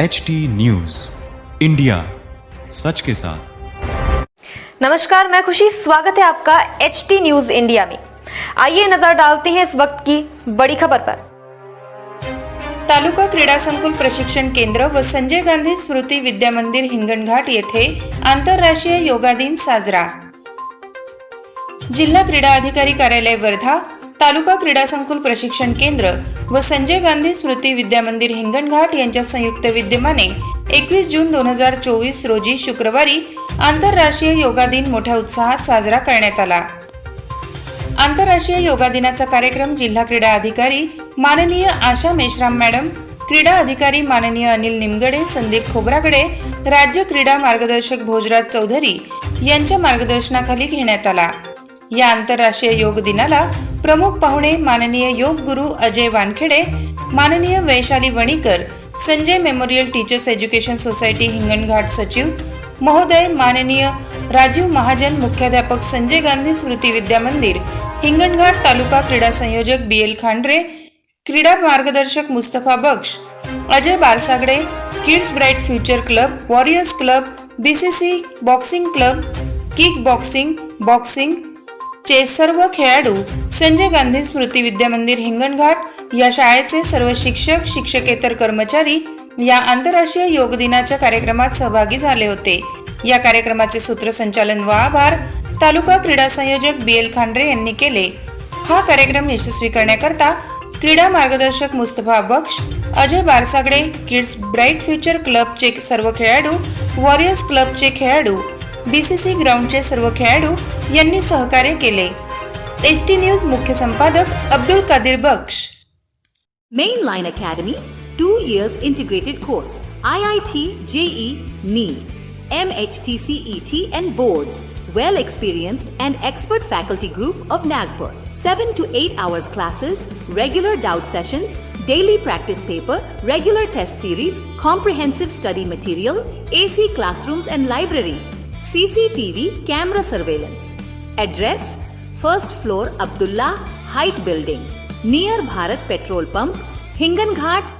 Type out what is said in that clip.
H T news India सच के साथ। नमस्कार मैं खुशी। स्वागत है आपका एच टी न्यूज़ इंडिया में। आइए नज़र डालते हैं इस वक्त की बड़ी खबर पर। तालुका क्रीडा संकुल प्रशिक्षण केंद्र व संजय गांधी स्मृती विद्या मंदिर हिंगणघाट येथे आंतरराष्ट्रीय योगा दिन साजरा। जिल्हा क्रीडा अधिकारी कार्यालय वर्धा तालुका क्रीडा संकुल प्रशिक्षण केंद्र व संजय गांधी स्मृती विद्या मंदिर हिंगणघाट यांच्या संयुक्त विद्यमाने एकवीस जून दोन हजार चोवीस रोजी शुक्रवारी आंतरराष्ट्रीय योगा दिन मोठ्या उत्साहात साजरा करण्यात आला. आंतरराष्ट्रीय योगा दिनाचा कार्यक्रम जिल्हा क्रीडा अधिकारी माननीय आशा मेश्राम मॅडम क्रीडा अधिकारी माननीय अनिल निमगडे संदीप खोब्रागडे राज्य क्रीडा मार्गदर्शक भोजराज चौधरी यांच्या मार्गदर्शनाखाली घेण्यात आला. या आंतरराष्ट्रीय योग दिनाला प्रमुख पाहुणे माननीय योग गुरु अजय वानखेडे माननीय Vaishali Wanikar Sanjay memorial teachers education society Hinganghat सचिव महोदय माननीय राजीव महाजन मुख्याध्यापक संजय गांधी स्मृती विद्या मंदिर हिंगणघाट तालुका क्रीडा संयोजक बी एल खांडरे क्रीडा मार्गदर्शक Mustafa Baksh Ajay Barsagade kids bright future club warriors club B C C boxing club kick boxing boxing चे सर्व खेळाडू संजय गांधी स्मृती विद्या मंदिर हिंगणघाट या शाळेचे सर्व शिक्षक शिक्षकेतर कर्मचारी या आंतरराष्ट्रीय योग दिनाच्या कार्यक्रमात सहभागी झाले होते. या कार्यक्रमाचे सूत्रसंचालन व आभार तालुका क्रीडा संयोजक बी एल खांडरे यांनी केले. हा कार्यक्रम यशस्वी करण्याकरता क्रीडा मार्गदर्शक Mustafa Baksh Ajay Barsagade kids bright future क्लबचे सर्व खेळाडू वॉरियर्स क्लबचे खेळाडू बीसीसी ग्राउंडचे सर्व खेळाडू यांनी सहकार्य केले एच टी न्यूज मुख्य संपादक Abdul Qadir Baksh Mainline Academy, two years integrated course, IIT, JE, NEET, MHT CET E and boards, well experienced and expert faculty group of Nagpur. 7 to 8 hours classes, regular doubt sessions, daily practice paper, regular test series, comprehensive study material, AC classrooms and library, CCTV camera surveillance address first floor Abdullah height building near Bharat petrol pump Hinganghat